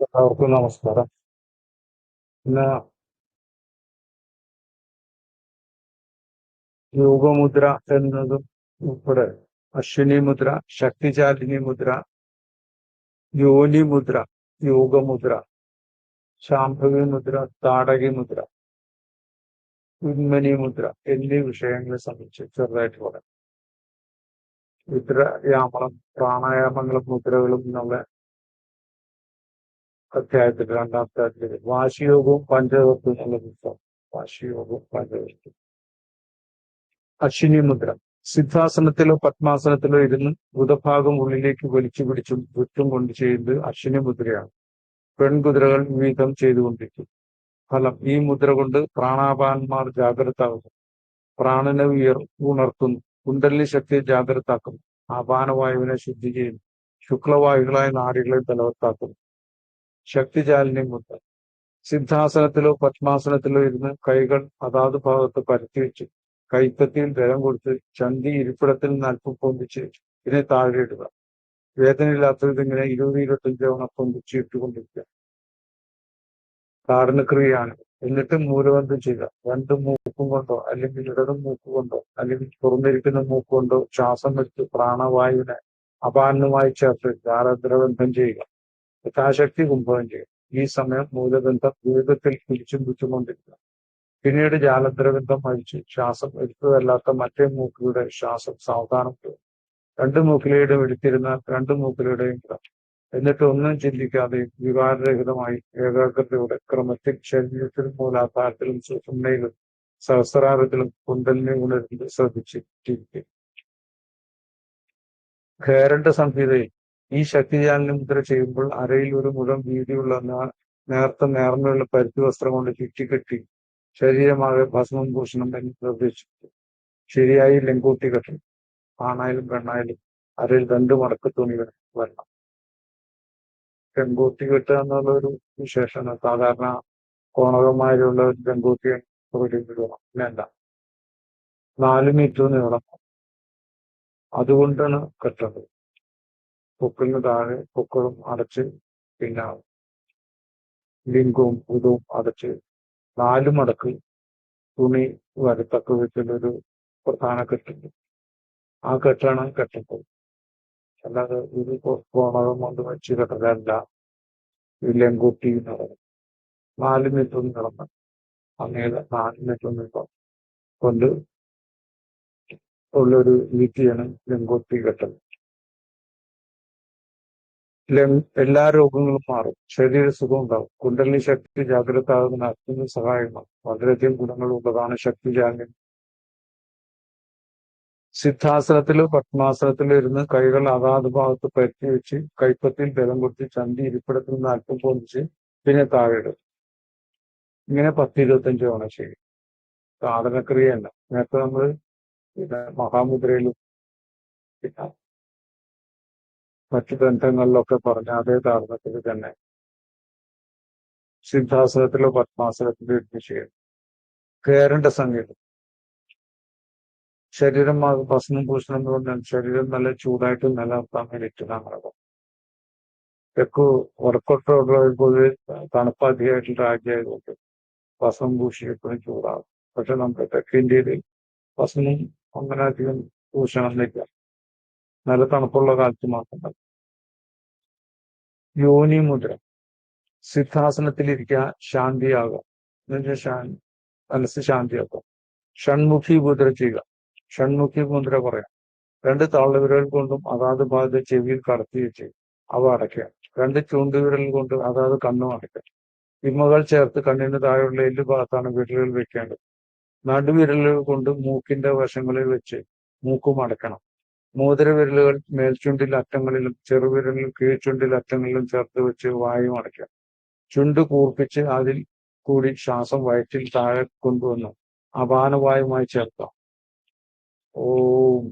എല്ലാവർക്കും നമസ്കാരം. ഇന്ന് യോഗമുദ്ര എന്നതും ഉൾപ്പെടെ അശ്വിനി മുദ്ര ശക്തിചാലിനി മുദ്ര യോനി മുദ്ര യോഗമുദ്ര ശാംഭവി മുദ്ര താടകി മുദ്ര ഉന്മനി മുദ്ര എന്നീ വിഷയങ്ങളെ സംബന്ധിച്ച് ചെറുതായിട്ട് പറയാം. മുദ്രയാമളം പ്രാണായാമങ്ങളും മുദ്രകളും എന്നുള്ള അധ്യായത്തിൽ രണ്ടാം അധ്യായത്തിൽ വാശിയോഗവും പഞ്ചതത്വം എന്നുള്ള പുസ്തകം. വാശിയോഗവും പഞ്ചതത്വം അശ്വിനി മുദ്ര സിദ്ധാസനത്തിലോ പത്മാസനത്തിലോ ഇരുന്ന് ബുധഭാഗം ഉള്ളിലേക്ക് വലിച്ചു പിടിച്ചും ചുറ്റും കൊണ്ട് ചെയ്യുന്നത് അശ്വിനി മുദ്രയാണ് പെൺകുതിരകൾ വിവിധം ചെയ്തുകൊണ്ടിരിക്കും. ഫലം ഈ മുദ്ര കൊണ്ട് പ്രാണാപാന്മാർ ജാഗ്രതാകുന്നു. പ്രാണനെ ഉയർ ഉണർത്തുന്നു. കുണ്ടലിനി ശക്തിയെ ജാഗ്രതാക്കുന്നു. ആപാനവായുവിനെ ശുദ്ധി ചെയ്യുന്നു. ശുക്ലവായുകളായ നാടികളെ ബലവത്താക്കുന്നു. ശക്തിജാലിനി മുദ്ര സിദ്ധാസനത്തിലോ പത്മാസനത്തിലോ ഇരുന്ന് കൈകൾ അതാത് ഭാഗത്ത് പരത്തി വെച്ച്. കൈപ്പത്തിയിൽ ബലം കൊടുത്ത് ചന്തി ഇരിപ്പിടത്തിൽ നിന്ന് അല്പം പൊന്തിച്ച് ഇതിനെ താഴെ ഇടുക. വേദനയില്ലാത്തത് ഇതിങ്ങനെ ഇരുപത് ഇരുപത്തഞ്ച് തവണ പൊന്തിച്ച് ഇട്ടുകൊണ്ടിരിക്കുക. താടനക്രിയയാണ്. എന്നിട്ട് മൂലബന്ധം ചെയ്യുക രണ്ടും മൂക്കും കൊണ്ടോ അല്ലെങ്കിൽ ഇടതും മൂക്ക് കൊണ്ടോ അല്ലെങ്കിൽ തുറന്നിരിക്കുന്ന മൂക്ക് കൊണ്ടോ ശ്വാസം വെച്ച് പ്രാണവായുവിനെ അപാനമായി ചേർത്ത് ജാലദ്രബന്ധം ചെയ്യുക. യഥാശക്തി കുംഭകം ചെയ്യും. ഈ സമയം മൂലബന്ധം ദുരിതത്തിൽ പിടിച്ചും പിടിച്ചുകൊണ്ടിരിക്കുക പിന്നീട് ജാലദ്രബന്ധം അഴിച്ച് ശ്വാസം എടുത്തതല്ലാത്ത മറ്റേ മൂക്കിലൂടെ ശ്വാസം സാവധാനം പോകും. രണ്ട് മൂക്കിലൂടെയും എടുത്തിരുന്നാൽ രണ്ട് മൂക്കിലൂടെയും എന്നിട്ട് ഒന്നും ചിന്തിക്കാതെ വികാരരഹിതമായി ഏകാഗ്രതയോടെ ക്രമത്തിൽ ശരീരത്തിലും മൂലാധാരത്തിലും സുഷുമ്നയിലും സഹസ്രാരത്തിലും കുണ്ടലിനെ ഉണരുന്നത് ശ്രദ്ധിച്ചിരിക്കും ഖേരണ്ട സംഹിതയിൽ ഈ ശക്തിജാലിന് മുദ്ര ചെയ്യുമ്പോൾ അരയിൽ ഒരു മുഴം വീതിയുള്ള നേർത്ത നേർമയുള്ള പരുത്തി വസ്ത്രം കൊണ്ട് ചുറ്റിക്കെട്ടി ശരീരമാകെ ഭസ്മം ഭൂഷണം എന്ന് നിർദ്ദേശിച്ചു. ശരിയായി ലെങ്കൂട്ടി കെട്ടി. ആണായാലും പെണ്ണായാലും അരയിൽ രണ്ട് മടക്ക് തുണി വരണം. പെൺകൂട്ടി കെട്ടുക എന്നുള്ള ഒരു വിശേഷമാണ്. സാധാരണ കോണകന്മാരുള്ള ഒരു പെൺകൂട്ടിയെ വിടണം. വേണ്ട. നാല് മീറ്റർ നീളം അതുകൊണ്ടാണ് കെട്ടേണ്ടത്. പൊക്കിളിന് താഴെ പൊക്കളും അടച്ച് പിന്നെ ലിംഗവും പുതവും അടച്ച് നാല് മടക്ക് തുണി വരത്തക്ക വെച്ചുള്ളൊരു പ്രധാന കെട്ടുണ്ട്. ആ കെട്ടാണ് കെട്ടുമ്പോൾ അല്ലാതെ ഇത് കോണകം കൊണ്ട് വെച്ച് കെട്ടതല്ല ഈ ലെങ്കൂട്ടി നടന്നു നാല് മീറ്റർ നടന്ന് അങ്ങനെ നാല് മീറ്റർ നീളം കൊണ്ട് ഉള്ളൊരു വീട്ടിയാണ് ലെങ്കൂട്ടി കെട്ടൽ. എല്ലാ രോഗങ്ങളും മാറും. ശരീര സുഖം ഉണ്ടാവും. കുണ്ടലിനി ശക്തി ജാഗ്രത ആകുന്ന അത്യന്തം സഹായമാണ്. വളരെയധികം ഗുണങ്ങളുള്ളതാണ് ശക്തി ജാഗ്രത സിദ്ധാസനത്തിലോ പത്മാസനത്തിലോ ഇരുന്ന് കൈകൾ അതാത് ഭാഗത്ത് പരത്തി വെച്ച് കൈപ്പത്തിൽ ബലം കൊടുത്ത് ചന്തി ഇരിപ്പിടത്തിൽ നിന്ന് അല്പം പൊന്നിച്ച് പിന്നെ താഴെ ഇടും. ഇങ്ങനെ പത്ത് ഇരുപത്തഞ്ച് തവണ ചെയ്യും. സാധനക്രിയയല്ല. നേരത്തെ നമ്മൾ പിന്നെ മഹാമുദ്രയിലും പിന്നെ മറ്റു ബന്ധങ്ങളിലൊക്കെ പറഞ്ഞ അതേ താരണത്തിൽ തന്നെ സിദ്ധാസനത്തിലോ പത്മാസനത്തിലോ ഇരുന്ന് ചെയ്യും കയറേണ്ട സംഗീതം. ശരീരം ഭസ്മം ഭൂഷണം പറഞ്ഞാൽ ശരീരം നല്ല ചൂടായിട്ട് നിലനിർത്താൻ വേണ്ടിയിട്ട് നമ്മളത് തെക്കു ഉറക്കൊട്ടുള്ള പൊതുവെ തണുപ്പാധികമായിട്ടുള്ള രാജ്യമായതുകൊണ്ട് ഭസ്മം ഭൂഷി എപ്പോഴും ചൂടാകും. പക്ഷെ നമ്മുടെ തെക്ക് ഭസ്മം അങ്ങനെ അധികം ഭൂഷണം നിൽക്കാം നല്ല തണുപ്പുള്ള കാലത്ത് മാത്രം യോനി മുദ്ര. സിദ്ധാസനത്തിലിരിക്കുക ശാന്തിയാകുക എന്നുവെച്ചാൽ ശാന്തി മനസ്സ് ശാന്തിയാക്കും. ഷൺമുഖി മുദ്ര ചെയ്യുക. ഷൺമുഖി മുദ്ര പറയാം. രണ്ട് താളവിരൽ കൊണ്ടും അതാത് ഭാഗത്ത് ചെവിയിൽ കടത്തി വെച്ച് അവ അടയ്ക്കുക. രണ്ട് ചൂണ്ടുവിരൽ കൊണ്ട് അതാത് കണ്ണും അടയ്ക്കുക. ഇമ്മകൾ ചേർത്ത് കണ്ണിന് താഴെയുള്ള എല്ല് ഭാഗത്താണ് വിരലുകൾ വെക്കേണ്ടത്. നടുവിരലുകൾ കൊണ്ട് മൂക്കിന്റെ വശങ്ങളിൽ വെച്ച് മൂക്കും അടയ്ക്കണം. മോതിരവിരലുകൾ മേൽചുണ്ടിൽ അറ്റങ്ങളിലും ചെറുവിരലും കീഴ്ചുണ്ടിൽ അറ്റങ്ങളിലും ചേർത്ത് വെച്ച് വായു അടയ്ക്കുക ചുണ്ട് കൂർപ്പിച്ച് അതിൽ കൂടി ശ്വാസം വയറ്റിൽ താഴെ കൊണ്ടുവന്നു. അപാനവായുമായി ചേർക്കാം. ഓം.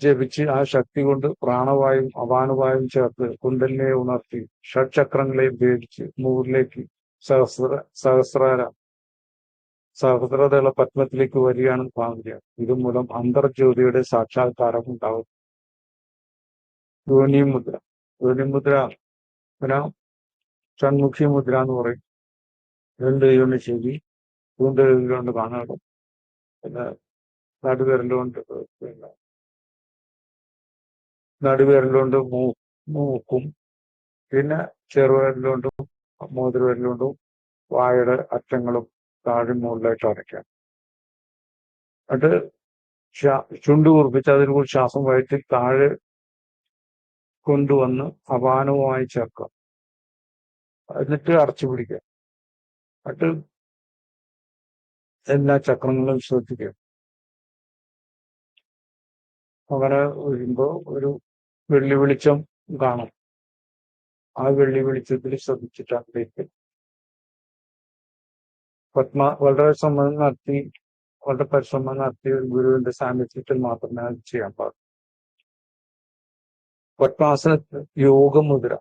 ജപിച്ച് ആ ശക്തി കൊണ്ട് പ്രാണവായും അപാനവായും ചേർത്ത് കുണ്ടലിനെ ഉണർത്തി ഷഡ്ചക്രങ്ങളെ ഭേദിച്ച് മൂറിലേക്ക് സഹസ്ര സഹസ്രാര സഹസ്രതയുള്ള പത്മത്തിലേക്ക് വരികയാണ് ഭാഗ്യം ഇതുമൂലം അന്തർജ്യോതിയുടെ സാക്ഷാത്കാരം ഉണ്ടാവും. യോനിമുദ്ര യോനിമുദ്ര പിന്നെ ഷൺമുഖി മുദ്ര എന്ന് പറയും. രണ്ട് കൈകൊണ്ട് ചെവി പൂന്തലുകൊണ്ട് കാണാടും പിന്നെ നടുവിരലുകൊണ്ട് പിന്നെ നടുവിരലുകൊണ്ട് മൂ മൂക്കും പിന്നെ ചെറുവിരലുകൊണ്ടും മോതിരവിരലുകൊണ്ടും വായുടെ അറ്റങ്ങളും താഴെ മുകളിലായിട്ട് അടയ്ക്കാം. എന്നിട്ട് ചുണ്ട് കുറിപ്പിച്ച് അതിന് കൂടി ശ്വാസം വയറ്റിൽ താഴെ കൊണ്ടുവന്ന് അപാനവുമായി ചേർക്കാം. എന്നിട്ട് അടച്ചു പിടിക്കുക എന്നിട്ട് എല്ലാ ചക്രങ്ങളും ശ്രദ്ധിക്കുക. അങ്ങനെ വരുമ്പോ ഒരു വെള്ളി വെളിച്ചം കാണും. ആ വെള്ളി വെളിച്ചത്തിൽ ശ്രദ്ധിച്ചിട്ട് അതിലേക്ക് പത്മ വളരെ ശ്രമം നടത്തി വളരെ പരിശ്രമം നടത്തി ഒരു ഗുരുവിന്റെ സാന്നിധ്യത്തിൽ മാത്രമേ അത് ചെയ്യാൻ പാടുള്ളൂ. പത്മാസന യോഗമുദ്ര.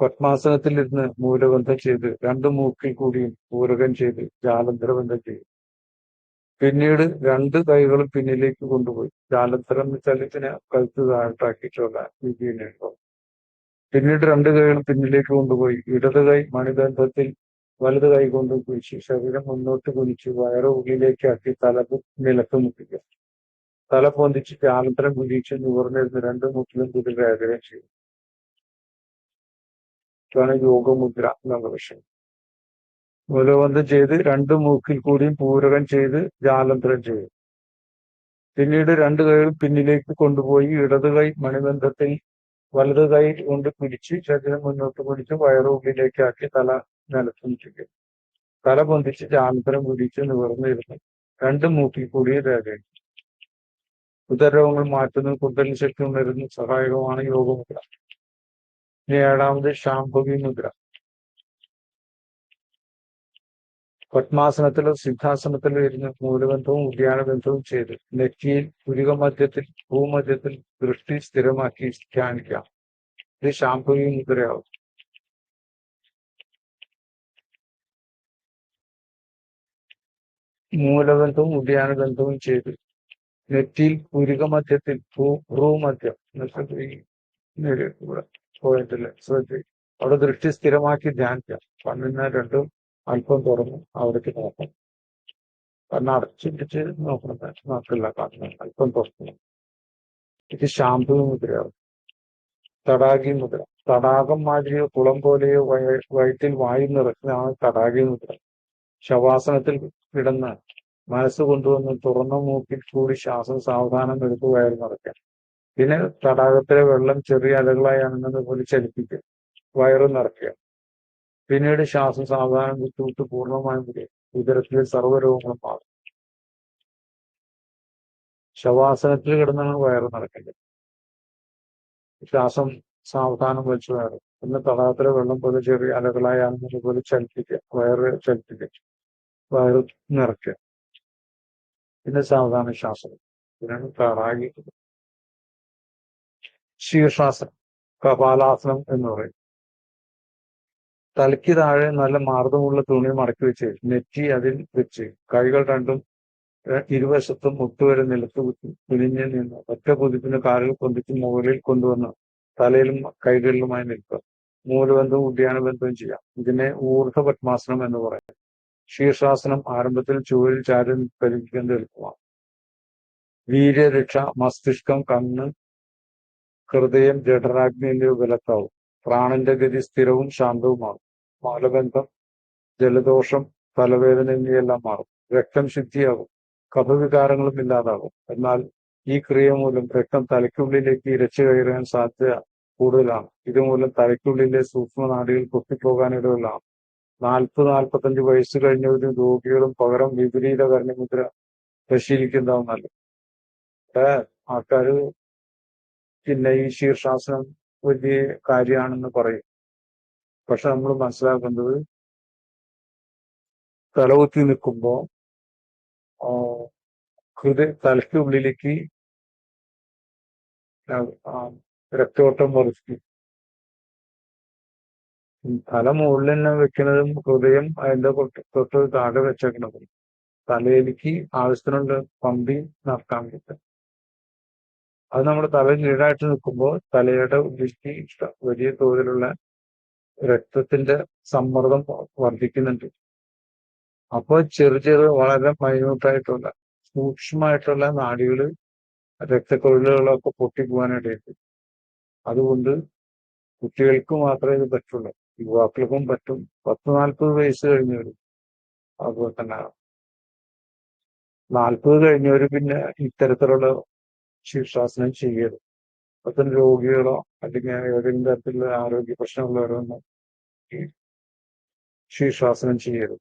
പത്മാസനത്തിൽ ഇരുന്ന് മൂലബന്ധം ചെയ്ത് രണ്ട് മൂക്കിൽ കൂടിയും പൂരകം ചെയ്ത് ജാലന്ധരബന്ധം ചെയ്യും പിന്നീട് രണ്ട് കൈകളും പിന്നിലേക്ക് കൊണ്ടുപോയി. ജാലന്ധരം വെച്ചാൽ ഇതിനെ കഴുത്ത് താഴ്ത്താക്കിയിട്ടുള്ള രീതിയിലുണ്ടോ പിന്നീട് രണ്ട് കൈകൾ പിന്നിലേക്ക് കൊണ്ടുപോയി. ഇടത് കൈ മണിബന്ധത്തിൽ വലത് കൈ കൊണ്ടും കുഴിച്ച് ശരീരം മുന്നോട്ട് കുനിച്ച് വയറ് ഉള്ളിലേക്ക് ആക്കി തല നിലത്ത് മുട്ടിക്കുക. തല പൊന്തിച്ച് ജാലന്തരം കുഴിച്ച് നിവർന്നിരുന്ന് രണ്ട് മുട്ടിലും കുതിര ആഗ്രഹം ചെയ്യും. ഇതാണ് യോഗമുദ്ര എന്നുള്ള വിഷയം. മൂലബന്ധം ചെയ്ത് രണ്ട് മൂക്കിൽ കൂടിയും പൂരകം ചെയ്ത് ജാലന്തരം ചെയ്യും. പിന്നീട് രണ്ട് കൈകൾ പിന്നിലേക്ക് കൊണ്ടുപോയി ഇടത് കൈ മണിബന്ധത്തിൽ വലത് കൈ കൊണ്ട് പിടിച്ച് ശരീരം മുന്നോട്ട് പിടിച്ച് വയറുള്ളിലേക്കാക്കി തല നിലത്ത് നിൽക്കുക തല പൊന്തിച്ച് ജാലന്തരം കുടിച്ച് നിവർന്നിരുന്നു രണ്ട് മൂക്കിൽ കൂടിയ രേഖ ഉദരരോഗങ്ങൾ മാറ്റുന്ന കുണ്ടലിന് ശക്തി ഉണരുന്ന സഹായകമാണ് യോഗമുദ്ര. ഇനി ഏഴാമത് ശാംഭവി മുദ്ര. പത്മാസനത്തിലോ സിദ്ധാസനത്തിലോ ഇരുന്ന് മൂലബന്ധവും ഉദ്യാന ബന്ധവും ചെയ്ത് നെറ്റിയിൽ പുരിക മധ്യത്തിൽ ഭൂമധ്യത്തിൽ ദൃഷ്ടി സ്ഥിരമാക്കി ധ്യാനിക്കാം. ഇത് ശാംഭവി മുദ്രയാവും. മൂലബന്ധവും ഉദ്യാനഗന്ധവും ചെയ്തു. നെറ്റിയിൽ പുരിക മധ്യത്തിൽ ഭൂ ഭ്രൂമധ്യം. പോയിന്റിൽ ശ്രദ്ധ. അവിടെ ദൃഷ്ടി സ്ഥിരമാക്കി ധ്യാനിക്കാം. കണ്ണിന് രണ്ടും അല്പം തുറന്ന് അവിടേക്ക് നോക്കണം. കണ്ണ് അടച്ചിട്ട് നോക്കണം. നോക്കില്ല കണ്ണ് അല്പം തുറക്കണം ഇത് ശാന്തി മുദ്രയാവും തടാകി മുദ്ര. തടാകം മാതിരിയോ കുളം പോലെയോ വയ- വയറ്റിൽ വായു നിറക്കുന്നതാണ് തടാകി മുദ്ര. ശവാസനത്തിൽ കിടന്ന് മനസ്സ് കൊണ്ടുവന്ന് തുറന്ന മൂക്കിൽ കൂടി ശ്വാസം സാവധാനം എടുക്കുകയായിരുന്നു നിറയ്ക്കാം പിന്നെ തടാകത്തിലെ വെള്ളം ചെറിയ അലകളായി അണങ്ങുന്ന പോലെ ചലിപ്പിക്കുക വയറ് നിറയ്ക്കുക. പിന്നീട് ശ്വാസം സാവധാനം വിട്ടുവിട്ട് പൂർണമായും വിടുക. ഉദരത്തിലെ സർവരോഗങ്ങളും മാറും. ശവാസനത്തിൽ കിടന്നാണ് വയറ് നിറയ്ക്കേണ്ടത്. ശ്വാസം സാവധാനം വലിച്ചു വയറ്. പിന്നെ തടാകത്തിലെ വെള്ളം പോലെ ചെറിയ അലകളായി അണങ്ങുന്ന പോലെ ചലിപ്പിക്കുക വയറ് ചലിപ്പിക്കുക. വയറ് നിറയ്ക്കുക. പിന്നെ സാവധാന ശ്വാസം ഇതിനാണ് താറാകി ശീർഷാസനം കപാലാസനം എന്ന് പറയും. തലയ്ക്ക് താഴെ നല്ല മാർദ്ദമുള്ള തുണി മടക്കി വെച്ച് നെറ്റി അതിൽ വെച്ച് കൈകൾ രണ്ടും ഇരുവശത്തും മുട്ടുവരെ നിലത്ത് കുനിഞ്ഞ് നിന്ന് ഒറ്റ കുതിപ്പിന് കാലിൽ പൊന്തിച്ച് മുകളിൽ കൊണ്ടുവന്ന് തലയിലും കൈകളിലുമായി നിൽക്കുക. മൂലബന്ധവും ഉദ്യാനബന്ധവും ചെയ്യാം. ഇതിനെ ഊർധ പത്മാസനം എന്ന് പറയാം. ശീർഷാസനം ആരംഭത്തിൽ ചുവരിൽ ചാരി പരിഹരിക്കുന്നത് എളുപ്പമാണ് വീര്യരക്ഷ മസ്തിഷ്കം കണ്ണ് ഹൃദയം ജഠരാഗ്നി എന്നിവ വിലക്കാവും പ്രാണന്റെ ഗതി സ്ഥിരവും ശാന്തവുമാണ് മലബന്ധം ജലദോഷം തലവേദന എന്നിവയെല്ലാം മാറും. രക്തം ശുദ്ധിയാകും. കഫവികാരങ്ങളും ഇല്ലാതാകും. എന്നാൽ ഈ ക്രിയ മൂലം രക്തം തലയ്ക്കുള്ളിലേക്ക് ഇരച്ചു കയറാൻ സാധ്യത കൂടുതലാണ്. ഇതുമൂലം തലയ്ക്കുള്ളിലെ സൂക്ഷ്മനാടികൾ പൊട്ടിപ്പോകാനിടയിലാണ് നാൽപ്പത് നാൽപ്പത്തഞ്ച് വയസ്സ് കഴിഞ്ഞ ഒരു രോഗികളും പകരം വിപരീത കർണിമുദ്ര പരിശീലിക്കുന്നതാവും നല്ലത് ഇവിടെ ആൾക്കാര് പിന്നെ ഈ ശീർഷാസനം വലിയ കാര്യമാണെന്ന് പറയും. പക്ഷെ നമ്മൾ മനസ്സിലാക്കേണ്ടത് തലകുത്തി നിൽക്കുമ്പോ ആ, ഹൃദയ തലയ്ക്കുള്ളിലേക്ക് രക്തോട്ടം വർദ്ധിക്കും. തല മുകളിൽ തന്നെ വെക്കുന്നതും ഹൃദയം അതിന്റെ തൊട്ട് താഴെ വെച്ചേക്കണതും. തലയിലേക്ക് ആവശ്യത്തിനുള്ള പമ്പി നടക്കാൻ പറ്റും അത് നമ്മുടെ തല കീഴായിട്ട് നിൽക്കുമ്പോൾ തലയുടെ ഉള്ളിലേക്ക് വലിയ തോതിലുള്ള രക്തത്തിന്റെ സമ്മർദ്ദം വർദ്ധിക്കുന്നുണ്ട്. അപ്പോൾ ചെറു ചെറു വളരെ മൈന്യൂട്ടായിട്ടുള്ള സൂക്ഷ്മമായിട്ടുള്ള നാടികൾ രക്തക്കൊഴലുകളൊക്കെ പൊട്ടിപ്പോകാനായിട്ടുണ്ട് അതുകൊണ്ട് കുട്ടികൾക്ക് മാത്രമേ ഇത് പറ്റുള്ളൂ. യുവാക്കൾക്കും പറ്റും. പത്ത് നാൽപ്പത് വയസ്സ് കഴിഞ്ഞവരും അതുപോലെ തന്നെ നാൽപ്പത് കഴിഞ്ഞവർ പിന്നെ ഇത്തരത്തിലുള്ള ശീർഷാസനം ചെയ്യരുത്. അത്തരം രോഗികളോ അല്ലെങ്കിൽ ഏതെങ്കിലും തരത്തിലുള്ള ആരോഗ്യ പ്രശ്നമുള്ളവരോ ഒന്നും ഈ ശീർഷാസനം ചെയ്യരുത്.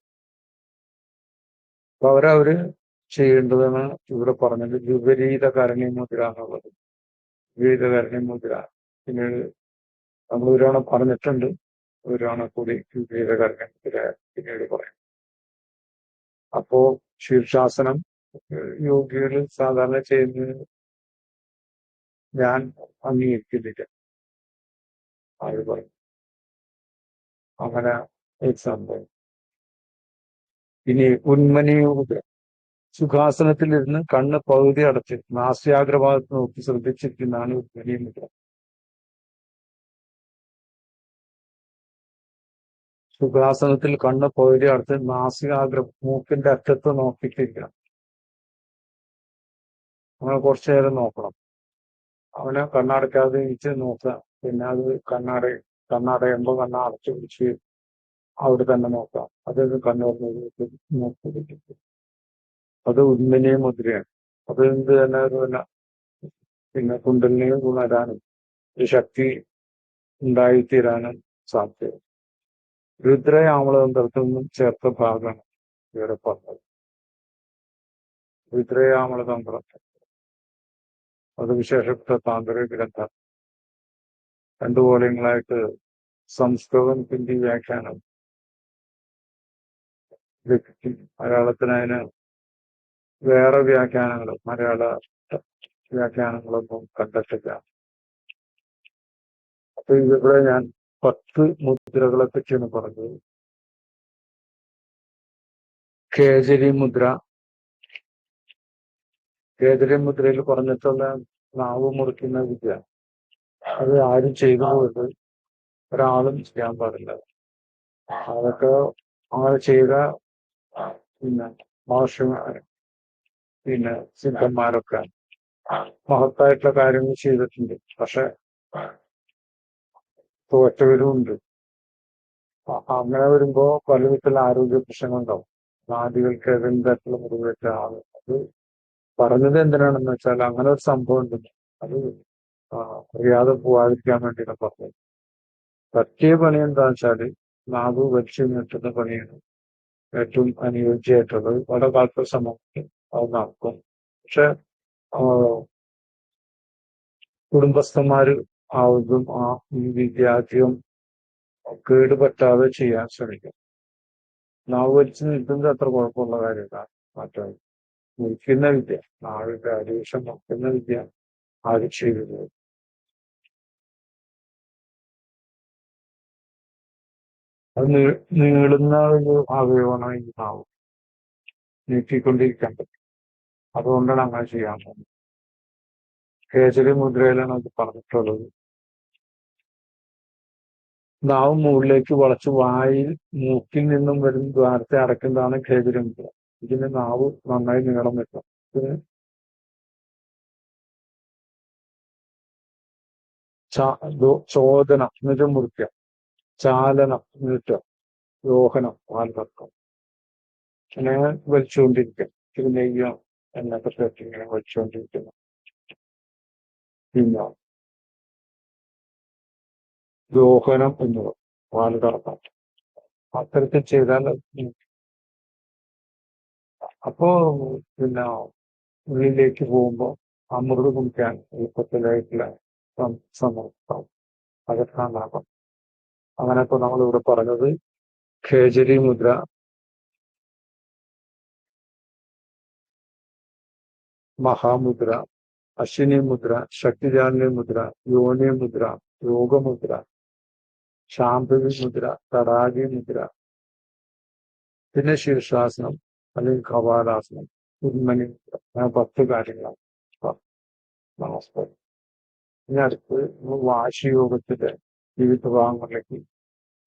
അപ്പൊ അവരവര് ചെയ്യേണ്ടതെന്ന് ഇവിടെ പറഞ്ഞത് വിപരീത കരണി മുദ്ര എന്നുള്ളത് വിപരീത കരണി മുദ്ര പിന്നീട് നമ്മൾ ഒരാളെ പറഞ്ഞിട്ടുണ്ട് തവണ കൂടി മുദ്ര പിന്നീട് പറയാം. അപ്പോ ശീർഷാസനം യോഗികൾ സാധാരണ ചെയ്യുന്നത് ഞാൻ അംഗീകരിക്കുന്നില്ല. അത് പറയും? അങ്ങനെ ഒരു സംഭവം. ഇനി സുഖാസനത്തിൽ സുഖാസനത്തിലിരുന്ന് കണ്ണ് പകുതി അടച്ച് നാസ്യാഗ്രഭാഗത്ത് നോക്കി ശ്രദ്ധിച്ചിരിക്കുന്നതാണ് ഉന്മനി മുദ്ര സുഖാസനത്തിൽ കണ്ണ് പകുതി അടുത്ത് നാസികാഗ്ര മൂക്കിന്റെ അറ്റത്ത് നോക്കിയിട്ടിരിക്കണം അങ്ങനെ കുറച്ചു നേരം നോക്കണം. അവനെ കണ്ണടക്കാതെ ഇരിച്ച് നോക്കുക പിന്നെ അത് കണ്ണട കണ്ണടയുമ്പോൾ കണ്ണ അടച്ചു പിടിച്ച് അവിടെ തന്നെ നോക്കാം. അത് കണ്ണൂർ നോക്കി അത് ഉന്മനീയ മുദ്രയാണ്. അത് എന്ത് തന്നെ പിന്നെ പിന്നെ കുണ്ടലിനെയും ഉണരാനും ഒരു ശക്തി ഉണ്ടായിത്തീരാനും സാധ്യത രുദ്രയാമളതന്ത്രത്തിൽ നിന്നും ചേർത്ത ഭാഗമാണ് ഇവിടെ പറഞ്ഞത്. രുദ്രയാമളതന്ത്രം അത് വിശേഷപ്പെട്ട താന്ത്രിക ഗ്രന്ഥം. രണ്ടു വോളിയങ്ങളായിട്ട് സംസ്കൃതം ഹിന്ദി വ്യാഖ്യാനം ലഭിക്കും. മലയാളത്തിന് അതിന് വേറെ വ്യാഖ്യാനങ്ങൾ മലയാള വ്യാഖ്യാനങ്ങളൊന്നും കണ്ടിട്ടില്ല അപ്പൊ ഇതിവിടെ ഞാൻ പത്ത് മുദ്രകളെ പറ്റിയാണ് പറഞ്ഞത്. കേജരി മുദ്ര. കേജരി മുദ്രയിൽ പറഞ്ഞിട്ടുള്ള നാവ് മുറിക്കുന്ന വിദ്യ. അത് ആരും ചെയ്തു പോയത് ഒരാളും ചെയ്യാൻ പാടില്ല. അതൊക്കെ അങ്ങനെ ചെയ്ത പിന്നെ മഹർഷിമാർ പിന്നെ സിദ്ധന്മാരൊക്കെ മഹത്തായിട്ടുള്ള കാര്യങ്ങൾ ചെയ്തിട്ടുണ്ട്. പക്ഷെ തോറ്റവരും ഉണ്ട് അങ്ങനെ വരുമ്പോ പല വിധത്തിലുള്ള ആരോഗ്യ പ്രശ്നങ്ങളുണ്ടാവും. നാടികൾക്ക് ഏതെങ്കിലും തരത്തിലുള്ള മുറിവേറ്റ ആൾ അത് പറഞ്ഞത് എന്തിനാണെന്ന് വെച്ചാൽ അങ്ങനെ ഒരു സംഭവം ഉണ്ട് അത് അറിയാതെ പോവാതിരിക്കാൻ വേണ്ടിയാണ് പറഞ്ഞത്. പറ്റിയ പണി എന്താ വെച്ചാൽ നാവ് വലിച്ചു നീട്ടുന്ന പണിയാണ് ഏറ്റവും അനുയോജ്യമായിട്ടുള്ളത്. വളരെ കാലത്തെ സമൂഹത്തിൽ അത് നടക്കും. പക്ഷെ കുടുംബസ്ഥന്മാര് ആവുന്നതും ആ വിദ്യാർത്ഥിയും കേടുപറ്റാതെ ചെയ്യാൻ ശ്രമിക്കും. നാവ് വലിച്ചു നിൽക്കുന്നത് അത്ര കുഴപ്പമുള്ള കാര്യമില്ല. മറ്റേ നിൽക്കുന്ന വിദ്യ നാവിന്റെ അരീക്ഷം നോക്കുന്ന വിദ്യ ആര് ചെയ്തത് അത് നീളുന്ന ഒരു അവയവമാണ് ഈ നാവ്. നീട്ടിക്കൊണ്ടിരിക്കാൻ പറ്റും. അതുകൊണ്ടാണ് അങ്ങനെ ചെയ്യാൻ പോകുന്നത്. കേസരി മുദ്രയിലാണ് അത് പറഞ്ഞിട്ടുള്ളത്. നാവ് മുകളിലേക്ക് വളച്ച് വായിൽ മൂക്കിൽ നിന്നും വരുന്ന ദ്വാരത്തെ അടക്കുന്നതാണ് ഖേദരമുദ്ര മുദ്ര ഇതിന് നാവ് നന്നായി നീളം വെക്കണം ഇതിന് ചോദന എന്നുവെച്ചാൽ മുറിക്കുക. ചാലനം എന്നുവെച്ചാൽ രോഹനം പാൽ അങ്ങനെ ഇങ്ങനെ വലിച്ചുകൊണ്ടിരിക്കുക. ഇത് നെയ്യോ എന്നൊക്കെ ഇങ്ങനെ വലിച്ചുകൊണ്ടിരിക്കുന്നു. പിന്നെ രോഹനം എന്ന് പാൽ കറക്കാം അത്തരത്തിൽ ചെയ്താൽ അപ്പോ പിന്നെ ഉള്ളിലേക്ക് പോകുമ്പോൾ അമൃത് കുടിക്കാൻ എളുപ്പത്തിലായിട്ടുള്ള സം- സമ്മർദ്ദം അതൊക്കെ ഉണ്ടാകും അങ്ങനെ ഇപ്പൊ നമ്മൾ ഇവിടെ പറഞ്ഞത് ഖേജരി മുദ്ര. മഹാമുദ്ര അശ്വിനി മുദ്ര ശക്തിജാലിനി മുദ്ര യോനി മുദ്ര യോഗമുദ്ര. ശാംഭവി മുദ്ര തടാകി മുദ്ര. പിന്നെ ശീർഷാസനം അല്ലെങ്കിൽ കപാലാസനം ഉന്മനി മുദ്ര. അങ്ങനെ പത്ത് കാര്യങ്ങളാണ്. നമസ്കാരം. ഇനി അടുത്ത് നമ്മൾ വാശിയോഗത്തിന്റെ വിവിധ ഭാഗങ്ങളിലേക്ക്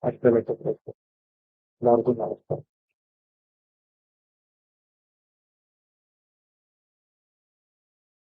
അടുത്ത ഘട്ടത്തിലേക്ക്. എല്ലാവർക്കും നമസ്കാരം.